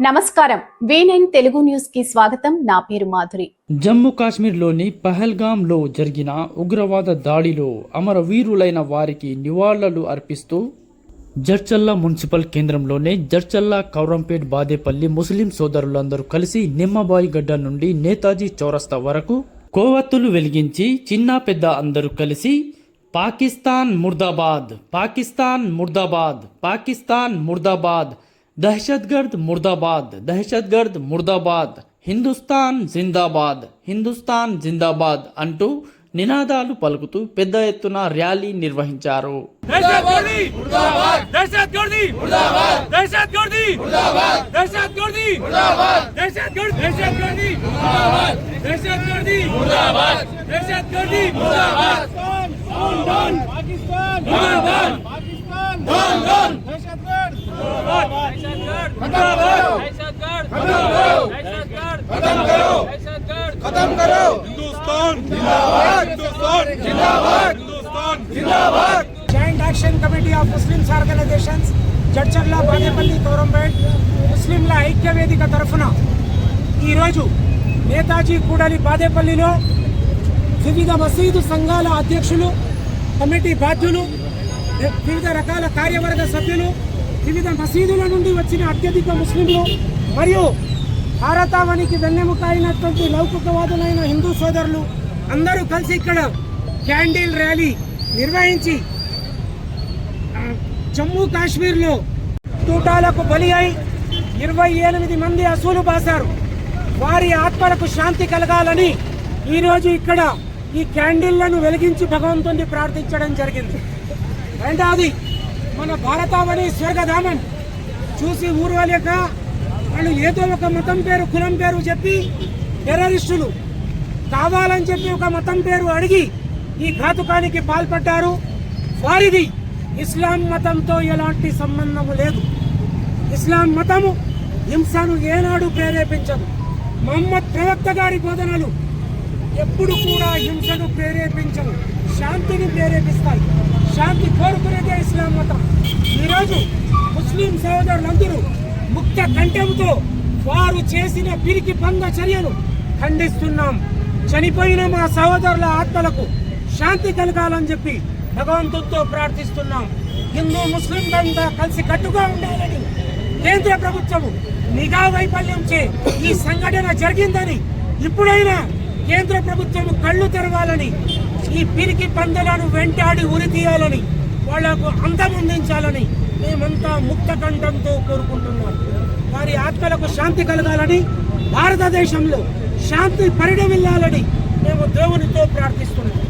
నమస్కారం. వీనైన్ తెలుగు న్యూస్కి స్వాగతం. నా పేరు మాధురి. జమ్మూ కాశ్మీర్లోని పహల్గాంలో జరిగిన ఉగ్రవాద దాడిలో అమరవీరులైన వారికి నివాళులు అర్పిస్తూ జర్చల్లా మున్సిపల్ కేంద్రంలోనే జర్చల్లా కౌరంపేట్ బాదేపల్లి ముస్లిం సోదరులందరూ కలిసి నిమ్మబాయి గడ్డ నుండి నేతాజీ చౌరస్తా వరకు కోవత్తులు వెలిగించి చిన్న పెద్ద అందరూ కలిసి పాకిస్తాన్ ముర్దాబాద్ పాకిస్తాన్ ముర్దాబాద్ పాకిస్తాన్ ముర్దాబాద్ దహషత్గర్ద్ ముర్దాబాద్ దహషత్గర్ద్ ముర్దాబాద్ హిందుస్థాన్ జిందాబాద్ హిందుస్థాన్ జిందాబాద్ అంటూ నినాదాలు పలుకుతూ పెద్ద ఎత్తున ర్యాలీ నిర్వహించారు दहशतगर्दी खत्म करो दहशतगर्द खत्म करो हिंदुस्तान जिंदाबाद हिंदुस्तान जिंदाबाद हिंदुस्तान जिंदाबाद joint action committee of Muslims organisations Jadcherla Bagepalli Kowrampet ముస్లింల ఐక్య వేదిక తరఫున ఈరోజు నేతాజీ కూడలి బాదేపల్లిలో వివిధ మసీదు సంఘాల అధ్యక్షులు కమిటీ బాధ్యులు వివిధ రకాల కార్యవర్గ సభ్యులు వివిధ మసీదుల నుండి వచ్చిన అత్యధిక ముస్లింలు మరియు భారతావనికి వెన్నెముక అయినటువంటి లౌకికవాదులైన హిందూ సోదరులు అందరూ కలిసి ఇక్కడ క్యాండిల్ ర్యాలీ నిర్వహించి జమ్మూ కాశ్మీర్లో తూటాలకు బలి అయి ఇరవై ఎనిమిది మంది అసూలు బాసారు వారి ఆత్మలకు శాంతి కలగాలని ఈరోజు ఇక్కడ ఈ క్యాండిళ్ళను వెలిగించి భగవంతుని ప్రార్థించడం జరిగింది. రెండవది మన భారతావళి స్వర్గధామం. చూసి ఊర్వలేక వాళ్ళు ఏదో ఒక మతం పేరు కులం పేరు చెప్పి టెర్రరిస్టులు కావాలని చెప్పి ఒక మతం పేరు అడిగి ఈ ఘాతుకానికి పాల్పడ్డారు. వారిది ఇస్లాం మతంతో ఎలాంటి సంబంధము లేదు. ఇస్లాం మతము హింసను ఏనాడు ప్రేరేపించదు. మహమ్మద్ ప్రవక్త గారి బోధనలు ఎప్పుడు కూడా హింసను ప్రేరేపించవు శాంతిని ప్రేరేపిస్తాయి. శాంతి కోరుకునేదే ఇస్లాం మతం. ఈరోజు ముస్లిం సహోదరులందరూ ముక్త కంఠంతో వారు చేసిన పిరికి పంద చర్యలు ఖండిస్తున్నాం. చనిపోయిన మా సహోదరుల ఆత్మలకు శాంతి కలగాలని చెప్పి భగవంతుడితో ప్రార్థిస్తున్నాం. హిందూ ముస్లిం అంతా కలిసి కట్టుగా ఉండాలని కేంద్ర ప్రభుత్వము నిఘా వైఫల్యంచే ఈ సంఘటన జరిగిందని ఇప్పుడైనా కేంద్ర ప్రభుత్వం కళ్ళు తెరవాలని ఈ పిరికి పందలను వెంటాడి ఉరి తీయాలని వాళ్ళకు అంతమొందించాలని మేమంతా ముక్త కంఠంతో కోరుకుంటున్నాం. వారి ఆత్మలకు శాంతి కలగాలని భారతదేశంలో శాంతి పరిణమిల్లాలని మేము దేవునితో ప్రార్థిస్తున్నాం.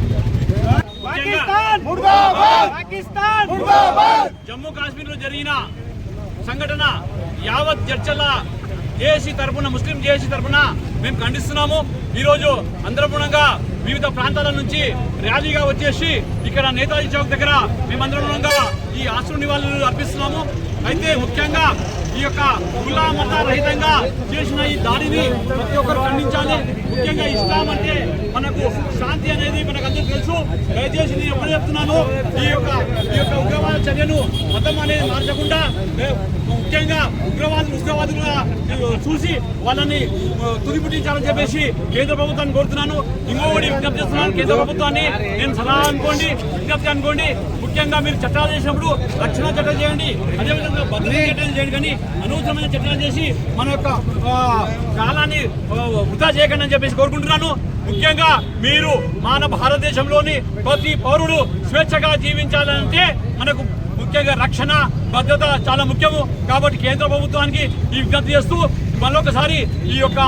పాకిస్తాన్! ముర్దాబాద్! పాకిస్తాన్! ముర్దాబాద్! జమ్మూ కాశ్మీర్లో జరిగిన సంఘటన యావత్ చర్చల జేఏసీ తరపున ముస్లిం జేఏసీ తరపున మేము ఖండిస్తున్నాము. ఈరోజు అందరపూర్ణంగా వివిధ ప్రాంతాల నుంచి ర్యాలీగా వచ్చేసి ఇక్కడ నేతాజీ చౌక్ దగ్గర మేమందరం ఈ ఆశ్రు నివాళులు అర్పిస్తున్నాము. అయితే ముఖ్యంగా ఈ యొక్క కులా మత రహితంగా చేసిన ఈ దాడిని ప్రతి ఒక్కరు ఖండించాలి. ముఖ్యంగా ఇస్లాం అంటే మనకు శాంతి అనేది మనకు అందరికీ తెలుసు. దయచేసి నేను ఎప్పుడు చెప్తున్నాను. ఈ యొక్క ఈ యొక్క ఉగ్రవాద చర్యను మతం అనేది మార్చకుండా ముఖ్యంగా ఉగ్రవాదులు ఉగ్రవాదులుగా చూసి వాళ్ళని ఆ, తుదిపుట్టించాలని చెప్పేసి కేంద్ర ప్రభుత్వాన్ని కోరుతున్నాను. ఇంకొకటి విజ్ఞప్తి చేస్తున్నాను. కేంద్ర ప్రభుత్వాన్ని నేను సలహా అనుకోండి విజ్ఞప్తి అనుకోండి. ముఖ్యంగా మీరు చట్టాలు చేసినప్పుడు రక్షణ చట్టాలు చేయండి. అదేవిధంగా భద్రత చట్టాలు చేయండి. కానీ అనవసరమైన చట్టాలు చేసి మన యొక్క కాలాన్ని వృధా చేయకండి అని చెప్పేసి కోరుకుంటున్నాను. ముఖ్యంగా మీరు మన భారతదేశంలోని ప్రతి పౌరుడు స్వేచ్ఛగా జీవించాలంటే మనకు ముఖ్యంగా రక్షణ భద్రత చాలా ముఖ్యము. కాబట్టి కేంద్ర ప్రభుత్వానికి ఈ విజ్ఞప్తి చేస్తూ మరొకసారి ఈ యొక్క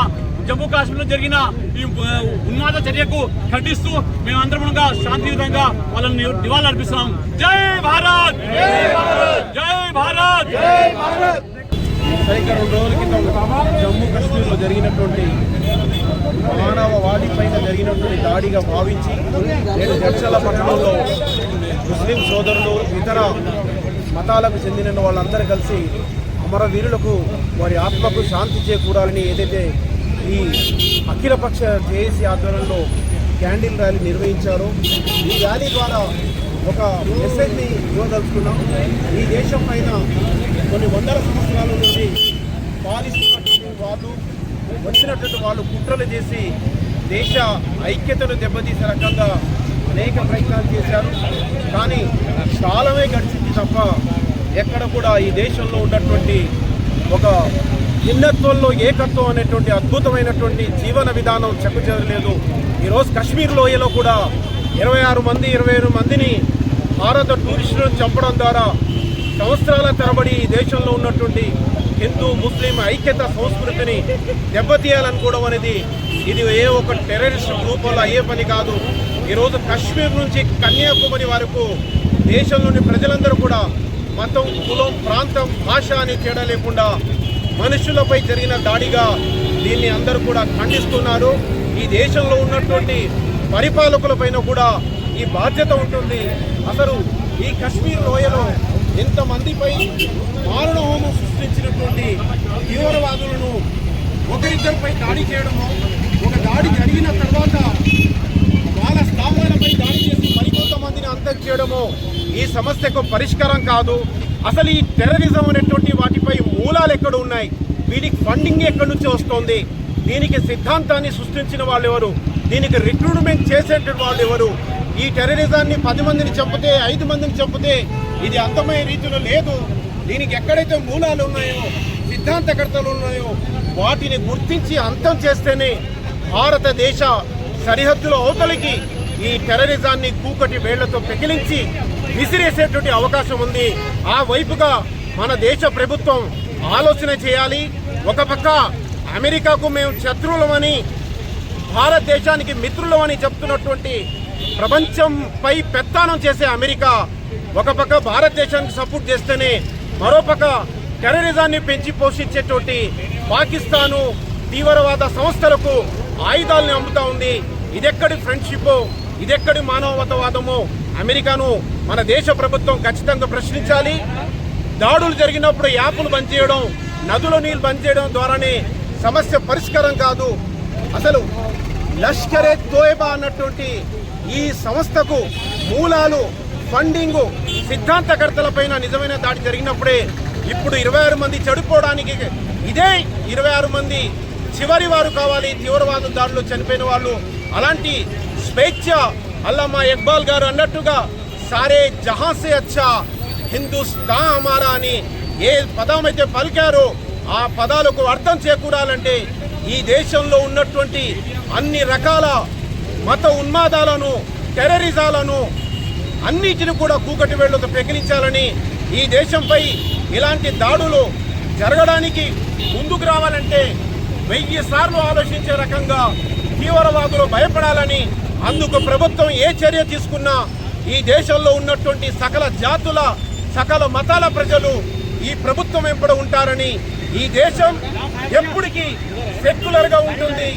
జమ్మూ కాశ్మీర్లో జరిగిన ఈ ఉన్మాద చర్యకు ఖండిస్తూ మేమందరం శాంతియుతంగా వాళ్ళని నివాళులు అర్పిస్తున్నాం జై భారత్! జై భారత్! జై భారత్! జమ్మూ కాశ్మీర్లో జరిగినటువంటి మానవవాది పైన జరిగినటువంటి దాడిగా భావించి నేను జడ్చల పట్టణంలో ముస్లిం సోదరులు ఇతర మతాలకు చెందిన వాళ్ళందరూ కలిసి అమరవీరులకు వారి ఆత్మకు శాంతి చేకూరాలని ఏదైతే ఈ అఖిలపక్ష జేఏసీ ఆధ్వర్యంలో క్యాండిల్ ర్యాలీ నిర్వహించారో ఈ ర్యాలీ ద్వారా ఒక మెసేజ్ని ఇవ్వదలుచుకున్నాం. ఈ దేశం పైన కొన్ని వందల సంవత్సరాల నుండి పాలిస్తున్నటువంటి వాళ్ళు వచ్చినటువంటి వాళ్ళు కుట్రలు చేసి దేశ ఐక్యతను దెబ్బతీసే రకంగా అనేక ప్రయత్నాలు చేశారు. కానీ కాలమే గడిచింది తప్ప ఎక్కడ కూడా ఈ దేశంలో ఉన్నటువంటి ఒక భిన్నత్వంలో ఏకత్వం అనేటువంటి అద్భుతమైనటువంటి జీవన విధానం చెక్కుచెదరలేదు ఈరోజు కశ్మీర్ లోయలో కూడా ఇరవై ఆరు మంది ఇరవై ఏడు మందిని భారత టూరిస్టులను చంపడం ద్వారా సంవత్సరాల తరబడి ఈ దేశంలో ఉన్నటువంటి హిందూ ముస్లిం ఐక్యత సంస్కృతిని దెబ్బతీయాలనుకోవడం అనేది ఇది ఏ ఒక టెర్రరిస్ట్ గ్రూప్ వల్ల అయ్యే పని కాదు. ఈరోజు కశ్మీర్ నుంచి కన్యాకుమారి వరకు దేశంలోని ప్రజలందరూ కూడా మతం కులం ప్రాంతం భాష అని తేడా లేకుండా మనుషులపై జరిగిన దాడిగా దీన్ని అందరూ కూడా ఖండిస్తున్నారు. ఈ దేశంలో ఉన్నటువంటి పరిపాలకులపైన కూడా ఈ బాధ్యత ఉంటుంది. అసలు ఈ కశ్మీర్ లోయలో ఇంతమందిపై మారణ హోమం సృష్టించినటువంటి తీవ్రవాదులను ఒకరిద్దరిపై దాడి చేయడము ఒక దాడి జరిగిన తర్వాత వాళ్ళ స్థావరాలపై దాడి చేసి మరికొంతమందిని అంతం చేయడము ఈ సమస్యకు పరిష్కారం కాదు. అసలు ఈ టెర్రరిజం అనేటువంటి వాటిపై మూలాలు ఎక్కడ ఉన్నాయి? వీటికి ఫండింగ్ ఎక్కడి నుంచి వస్తుంది? దీనికి సిద్ధాంతాన్ని సృష్టించిన వాళ్ళు ఎవరు? దీనికి రిక్రూట్మెంట్ చేసేటువంటి వాళ్ళు ఎవరు? ఈ టెర్రరిజాన్ని పది మందిని చంపితే ఐదు మందిని చంపితే ఇది అంతమయ్యే రీతిలో లేదు. దీనికి ఎక్కడైతే మూలాలు ఉన్నాయో సిద్ధాంతకర్తలు ఉన్నాయో వాటిని గుర్తించి అంతం చేస్తేనే భారతదేశ సరిహద్దుల అవతలికి ఈ టెర్రరిజాన్ని కూకటి వేళ్ళతో పెకిలించి విసిరేసేటువంటి అవకాశం ఉంది. ఆ వైపుగా మన దేశ ప్రభుత్వం ఆలోచన చేయాలి. ఒక పక్క అమెరికాకు మేము శత్రువులమని భారతదేశానికి మిత్రులమని చెప్తున్నటువంటి ప్రపంచంపై పెత్తానం చేసే అమెరికా ఒక పక్క భారతదేశానికి సపోర్ట్ చేస్తేనే మరోపక్క టెర్రరిజాన్ని పెంచి పోషించేటువంటి పాకిస్తాను తీవ్రవాద సంస్థలకు ఆయుధాలను అమ్ముతా ఉంది. ఇదెక్కడి ఫ్రెండ్షిప్ ఇదెక్కడి మానవతావాదమో? అమెరికాను మన దేశ ప్రభుత్వం ఖచ్చితంగా ప్రశ్నించాలి. దాడులు జరిగినప్పుడు యాప్లు బంద్ చేయడం నదుల నీళ్ళు బంద్ చేయడం ద్వారానే సమస్య పరిష్కారం కాదు. అసలు లష్కరే తోయబా అన్నటువంటి ఈ సంస్థకు మూలాలు ఫండింగ్ సిద్ధాంతకర్తలపైన నిజమైన దాడి జరిగినప్పుడే ఇప్పుడు ఇరవై ఆరు మంది చెడిపోవడానికి ఇదే ఇరవై ఆరు మంది చివరి వారు కావాలి. తీవ్రవాద దాడులు చనిపోయిన వాళ్ళు. అలాంటి స్వేచ్ఛ అల్లమా ఇక్బాల్ గారు అన్నట్టుగా సారే జహాసే అచ్చా హిందుస్థా అమారా అని ఏ పదం అయితే పలికారో ఆ పదాలకు అర్థం చేకూరాలంటే ఈ దేశంలో ఉన్నటువంటి అన్ని రకాల మత ఉన్మాదాలను టెర్రరిజాలను అన్నిటిని కూడా కూకటి వేళ్ళతో పెకిలించాలని ఈ దేశంపై ఇలాంటి దాడులు జరగడానికి ముందుకు రావాలంటే వెయ్యి సార్లు ఆలోచించే రకంగా తీవ్రవాదులు భయపడాలని అందుకు ప్రభుత్వం ఏ చర్య తీసుకున్నా ఈ దేశంలో ఉన్నటువంటి సకల జాతుల సకల మతాల ప్రజలు ఈ ప్రభుత్వం వెంబడ ఉంటారని ఈ దేశం ఎప్పటికీ సెక్యులర్గా ఉంటుంది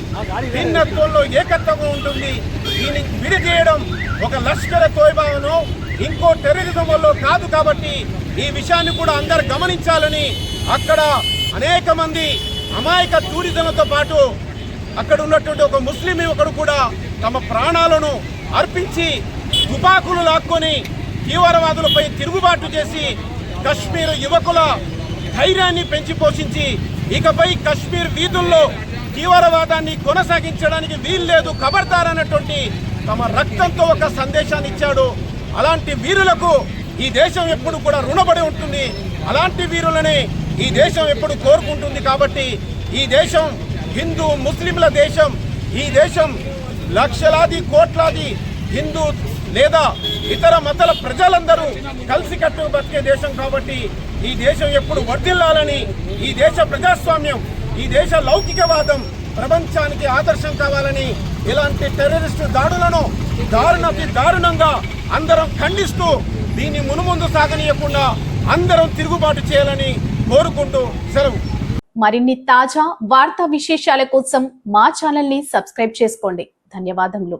భిన్నత్వంలో ఏకత్వంగా ఉంటుంది. దీన్ని విడిచేయడం ఒక లష్కర తోయబాను ఇంకో టెర్రరిజం వల్ల కాదు కాబట్టి ఈ విషయాన్ని కూడా అందరు గమనించాలని అక్కడ అనేక మంది అమాయక టూరిజంతో పాటు అక్కడ ఉన్నటువంటి ఒక ముస్లిం యువకుడు కూడా తమ ప్రాణాలను అర్పించి తుపాకులు లాక్కొని తీవ్రవాదులపై తిరుగుబాటు చేసి కశ్మీర్ యువకుల ధైర్యాన్ని పెంచి పోషించి ఇకపై కశ్మీర్ వీధుల్లో తీవ్రవాదాన్ని కొనసాగించడానికి వీల్లేదు ఖబర్దార్ అన్నటువంటి తమ రక్తంతో ఒక సందేశాన్ని ఇచ్చాడు. అలాంటి వీరులకు ఈ దేశం ఎప్పుడు కూడా రుణపడి ఉంటుంది. అలాంటి వీరులని ఈ దేశం ఎప్పుడు కోరుకుంటుంది కాబట్టి ఈ దేశం హిందూ ముస్లింల దేశం ఈ దేశం లక్షలాది కోట్లాది హిందూ లేదా ఇతర మతాల ప్రజలందరూ కలిసికట్టు బతికే దేశం కాబట్టి ఈ దేశం ఎప్పుడు వర్దిల్లాలని ఈ దేశ ప్రజాస్వామ్యం ఈ దేశ లౌకికవాదం ప్రపంచానికి ఆదర్శం కావాలని ఇలాంటి టెర్రరిస్టు దాడులను దారుణకి దారుణంగా అందరం ఖండిస్తూ దీన్ని మునుముందు సాగనీయకుండా అందరం తిరుగుబాటు చేయాలని కోరుకుంటూ సెలవు. మరిన్ని తాజా వార్తా విశేషాల కోసం మా ఛానల్ని సబ్స్క్రైబ్ చేసుకోండి. ధన్యవాదములు.